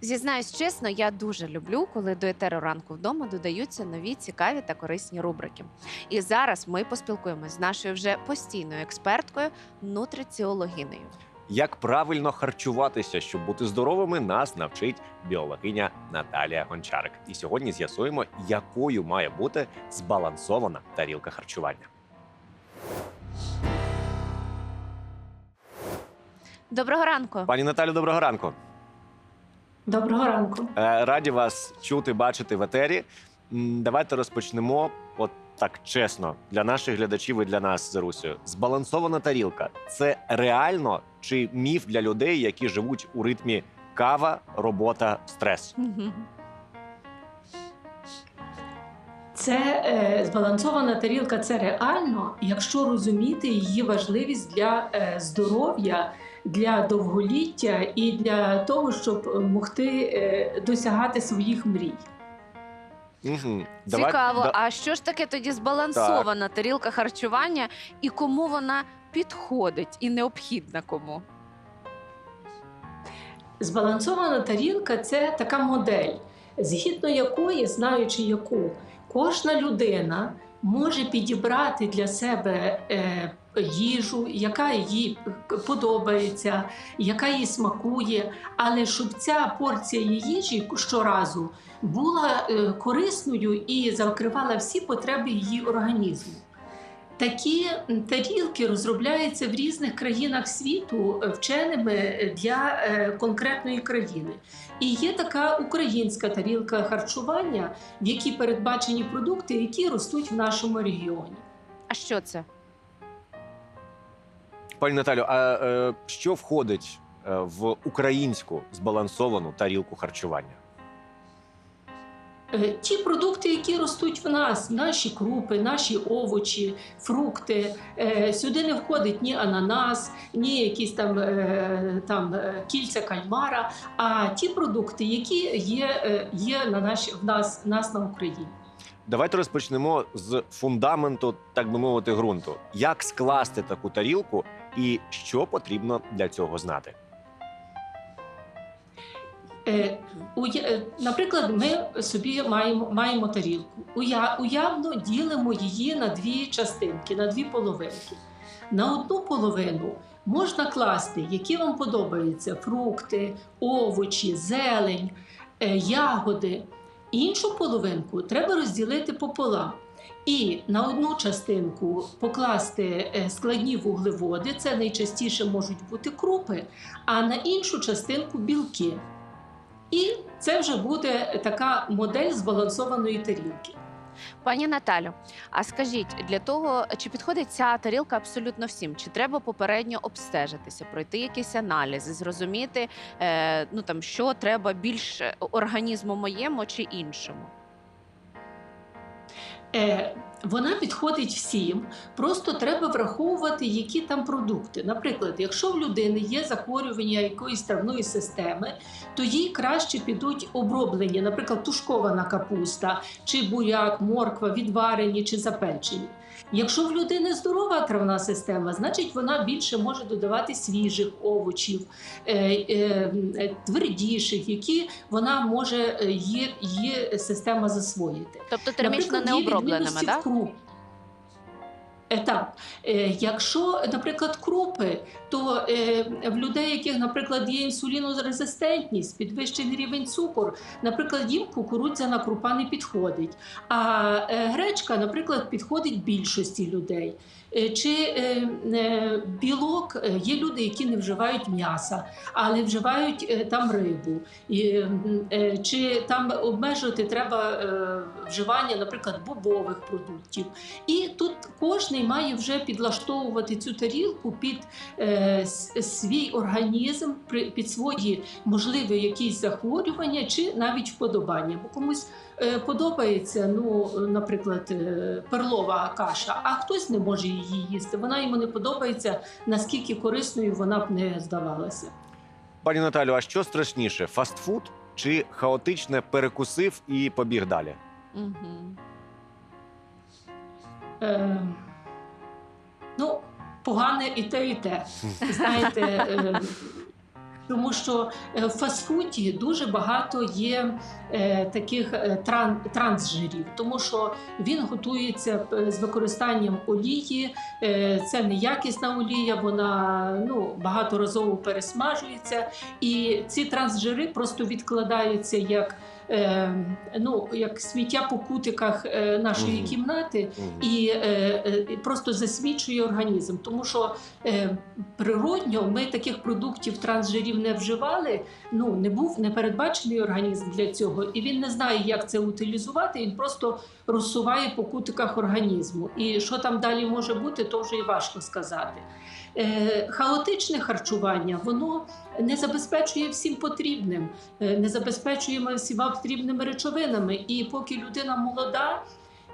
Зізнаюсь чесно, я дуже люблю, коли до етеру ранку вдома додаються нові цікаві та корисні рубрики. І зараз ми поспілкуємось з нашою вже постійною експерткою, нутриціологинею. Як правильно харчуватися, щоб бути здоровими, нас навчить біологиня Наталія Гончарик. І сьогодні з'ясуємо, якою має бути збалансована тарілка харчування. Доброго ранку. Пані Наталю, доброго ранку. Доброго ранку. Е, Раді вас чути, бачити в етері. М, Давайте розпочнемо от так чесно для наших глядачів і для нас з Русею. Збалансована тарілка це реально чи міф для людей, які живуть у ритмі кава, робота, стрес? Мгм. Це е, збалансована тарілка. Це реально, якщо розуміти її важливість для е, здоров'я, для довголіття і для того, щоб могти е, досягати своїх мрій. Угу. Цікаво. А що ж таке тоді збалансована тарілка харчування і кому вона підходить і необхідна кому? Збалансована тарілка це така модель, згідно якої, знаючи яку, кожна людина може підібрати для себе е, їжу, яка їй подобається, яка їй смакує, але щоб ця порція їжі щоразу була е, корисною і закривала всі потреби її організму. Такі тарілки розробляються в різних країнах світу е, вченими для е, конкретної країни. І є така українська тарілка харчування, в якій передбачені продукти, які ростуть в нашому регіоні. А що це? Пані Наталю, а е, що входить е, в українську збалансовану тарілку харчування? Е, Ті продукти, які ростуть в нас, наші крупи, наші овочі, фрукти. Е, Сюди не входить ні ананас, ні якісь там, там кільця кальмара, а ті продукти, які є, є на наші, в нас, в нас на Україні. Давайте розпочнемо з фундаменту, так би мовити, ґрунту. Як скласти таку тарілку і що потрібно для цього знати? Е, е, Наприклад, ми собі маємо, маємо тарілку. Уя- Уявно ділимо її на дві частинки, на дві половинки. На одну половину можна класти, які вам подобаються: фрукти, овочі, зелень, е, ягоди. Іншу половинку треба розділити пополам. І на одну частинку покласти е, складні вуглеводи, це найчастіше можуть бути крупи, а на іншу частинку білки. І це вже буде така модель збалансованої тарілки. Пані Наталю, а скажіть, для того, чи підходить ця тарілка абсолютно всім? Чи треба попередньо обстежитися, пройти якісь аналізи, зрозуміти, е, ну там що треба більш організму моєму чи іншому? Е, вона підходить всім, просто треба враховувати, які там продукти. Наприклад, якщо в людини є захворювання якоїсь травної системи, то їй краще підуть оброблені, наприклад, тушкована капуста, чи буряк, морква, відварені чи запечені. Якщо в людини здорова травна система, значить вона більше може додавати свіжих овочів, е, е, твердіших, які вона може е, є, є система засвоїти. Тобто термічно необробленими, так? Круп. Е, Так, Е, якщо, наприклад, крупи, то е, в людей, яких, наприклад, є інсулінорезистентність, підвищений рівень цукор, наприклад, їм кукурудзяна крупа не підходить. А гречка, наприклад, підходить більшості людей. Е, Чи е, е, білок є люди, які не вживають м'яса, але вживають там рибу. Чи там обмежувати треба вживання, наприклад, бобових продуктів. І тут кожен має вже підлаштовувати цю тарілку під свій організм, під свої можливі якісь захворювання чи навіть вподобання. Бо комусь подобається, ну, наприклад, е, перлова каша, а хтось не може її їсти. Вона йому не подобається, наскільки корисною вона б не здавалася. Пані Наталю, а що страшніше: фастфуд чи хаотичне перекусив і побіг далі? Угу. Е, ну, погане і те, і те. Знаєте, е, Тому що е, в фастфуді дуже багато є е, таких е, тран, трансжирів, тому що він готується з використанням олії. Це неякісна олія, вона ну, багаторазово пересмажується. І ці трансжири просто відкладаються як, е, ну, як сміття по кутиках е, нашої Мгм. кімнати Мгм. і е, е, просто засмічує організм. Тому що е, природньо ми таких продуктів трансжирів не вживали. Ну не був не передбачений організм для цього, і він не знає, як це утилізувати. Він просто розсуває по кутиках організму. І що там далі може бути, то вже і важко сказати. Е, хаотичне харчування воно не забезпечує всім потрібним, е, не забезпечує всіма потрібними речовинами. І поки людина молода.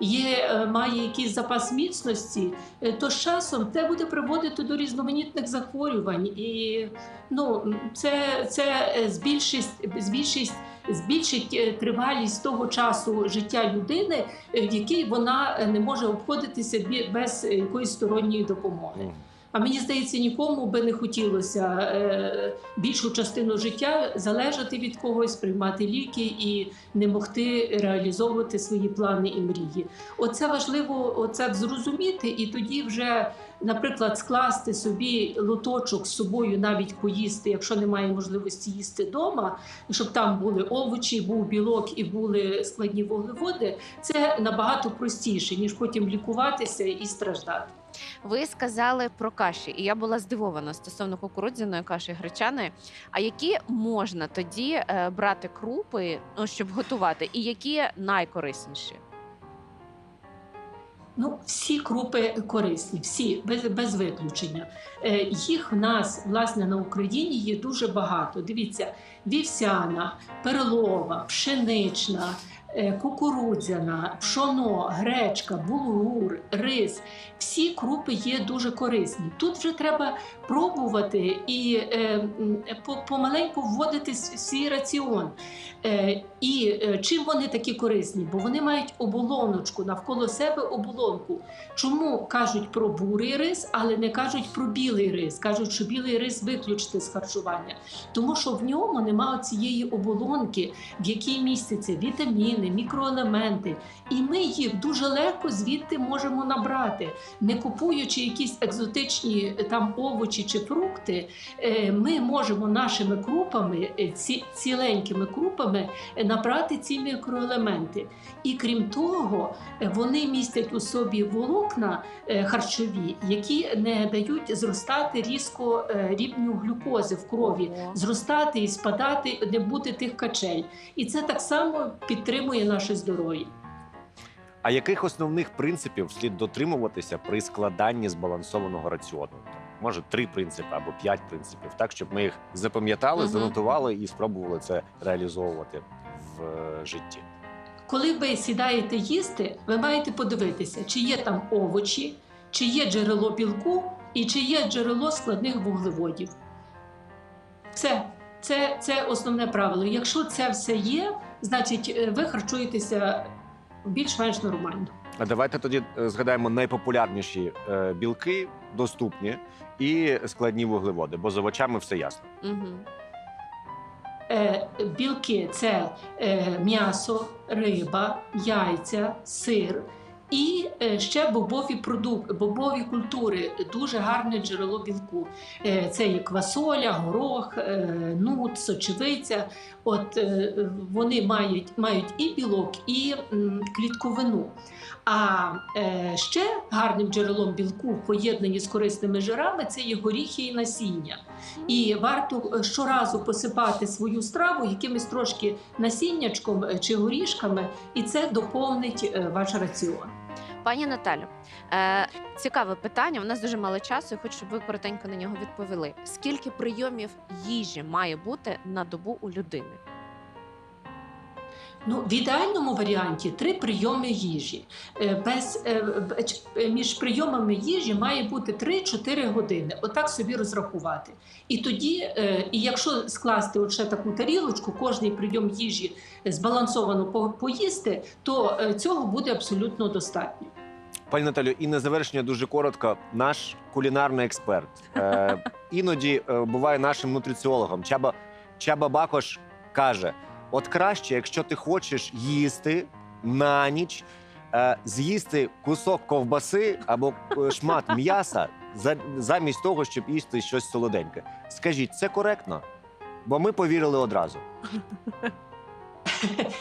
Є, е, має якийсь запас міцності, то з часом це буде приводити до різноманітних захворювань, і ну це, це збільшить, збільшить, збільшить тривалість того часу життя людини, в якій вона не може обходитися без якоїсь сторонньої допомоги. А мені здається, нікому би не хотілося е, більшу частину життя залежати від когось, приймати ліки і не могти реалізовувати свої плани і мрії. Оце важливо оце зрозуміти, і тоді вже, наприклад, скласти собі лоточок з собою, навіть поїсти, якщо немає можливості їсти вдома, щоб там були овочі, був білок і були складні вуглеводи. Це набагато простіше ніж потім лікуватися і страждати. Ви сказали про каші, і я була здивована стосовно кукурудзяної каші гречаної. А які можна тоді е, брати крупи, ну щоб готувати, і які найкорисніші? Ну, всі крупи корисні, всі без, без виключення. Е, їх в нас власне на Україні є дуже багато. Дивіться, вівсяна, перлова, пшенична, кукурудзяна, пшоно, гречка, булгур, рис. Всі крупи є дуже корисні. Тут вже треба пробувати і е, помаленьку вводити свій раціон. Е, і е, чим вони такі корисні? Бо вони мають оболоночку навколо себе оболонку. Чому кажуть про бурий рис, але не кажуть про білий рис? Кажуть, що білий рис виключити з харчування, тому що в ньому немає цієї оболонки, в якій містяться вітаміни, мікроелементи, і ми їх дуже легко звідти можемо набрати, не купуючи якісь екзотичні е, там овочі чи фрукти. е, Ми можемо нашими крупами, е, ці ціленькими крупами набрати ці мікроелементи. І крім того, вони містять у собі волокна харчові, які не дають зростати різко рівню глюкози в крові, зростати і спадати, не бути тих качель. І це так само підтримує наше здоров'я. А яких основних принципів слід дотримуватися при складанні збалансованого раціону? Може, три принципи або п'ять принципів, так щоб ми їх запам'ятали, Мгм. занотували і спробували це реалізовувати в е, житті. Коли ви сідаєте їсти, ви маєте подивитися, чи є там овочі, чи є джерело білку і чи є джерело складних вуглеводів. Все. Це, це основне правило. Якщо це все є, значить е, ви харчуєтеся більш-менш нормально. А давайте тоді е, згадаємо найпопулярніші е, білки, доступні і складні вуглеводи, бо з овочами все ясно. Угу. Е, білки це е, м'ясо, риба, яйця, сир. І е, ще бобові продукти, бобові культури дуже гарне джерело білку. Е, Це і квасоля, горох, е, нут, сочевиця. От вони мають, мають і білок, і клітковину. А ще гарним джерелом білку в поєднанні з корисними жирами це є горіхи і насіння. І варто щоразу посипати свою страву якимось трошки насіннячком чи горішками, і це доповнить ваш раціон. Пані Наталю, е, цікаве питання. У нас дуже мало часу. і хочу, щоб ви коротенько на нього відповіли. Скільки прийомів їжі має бути на добу у людини? Ну, в ідеальному варіанті три прийоми їжі. Е, Без, е, е, між прийомами їжі має бути 3-4 години. Отак собі розрахувати. І тоді, і якщо скласти от ще таку тарілочку, кожний прийом їжі збалансовано по- поїсти, то цього буде абсолютно достатньо. Пані Наталю, і на завершення дуже коротко. Наш кулінарний експерт е, іноді е, буває нашим нутриціологом. Чаба, Чаба Бакош каже: от краще, якщо ти хочеш їсти на ніч, е, з'їсти кусок ковбаси або е, шмат м'яса за- замість того, щоб їсти щось солоденьке. Скажіть, це коректно? Бо ми повірили одразу.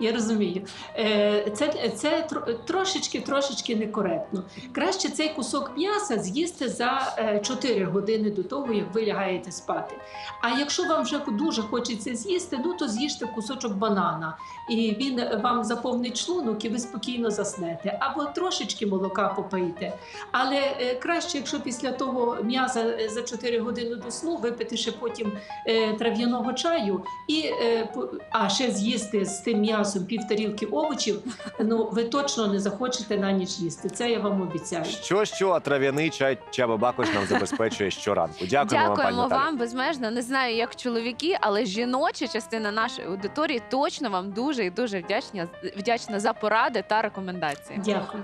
Я розумію. Е, Це, це трошечки трошечки некоректно. Краще цей кусок м'яса з'їсти за е, 4 години до того, як ви лягаєте спати. А якщо вам вже дуже хочеться з'їсти, ну то з'їжте кусочок банана, і він вам заповнить шлунок, і ви спокійно заснете. Або трошечки молока попийте. Але е, краще, якщо після того м'яса е, за 4 години до сну випити ще потім е, трав'яного чаю і е, а ще з'їсти з тим м'ясом пів тарілки овочів, ну ви точно не захочете на ніч їсти. Це я вам обіцяю. Що, що, а трав'яний чай Чаба Бакош нам забезпечує щоранку. Дякуємо, вам, пані Дякуємо Наталі. вам безмежно. Не знаю, як чоловіки, але жіноча частина нашої аудиторії точно вам дуже і дуже вдячна, вдячна за поради та рекомендації. Дякую.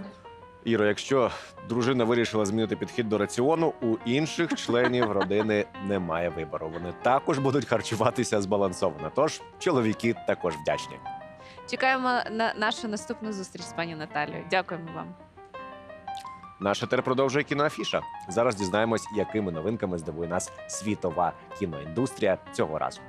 Іро, якщо дружина вирішила змінити підхід до раціону, у інших членів родини немає вибору. Вони також будуть харчуватися збалансовано. Тож чоловіки також вдячні. Чекаємо на нашу наступну зустріч з пані Наталією. Дякуємо вам. Наша тер продовжує кіноафіша. Зараз дізнаємось, якими новинками здивує нас світова кіноіндустрія цього разу.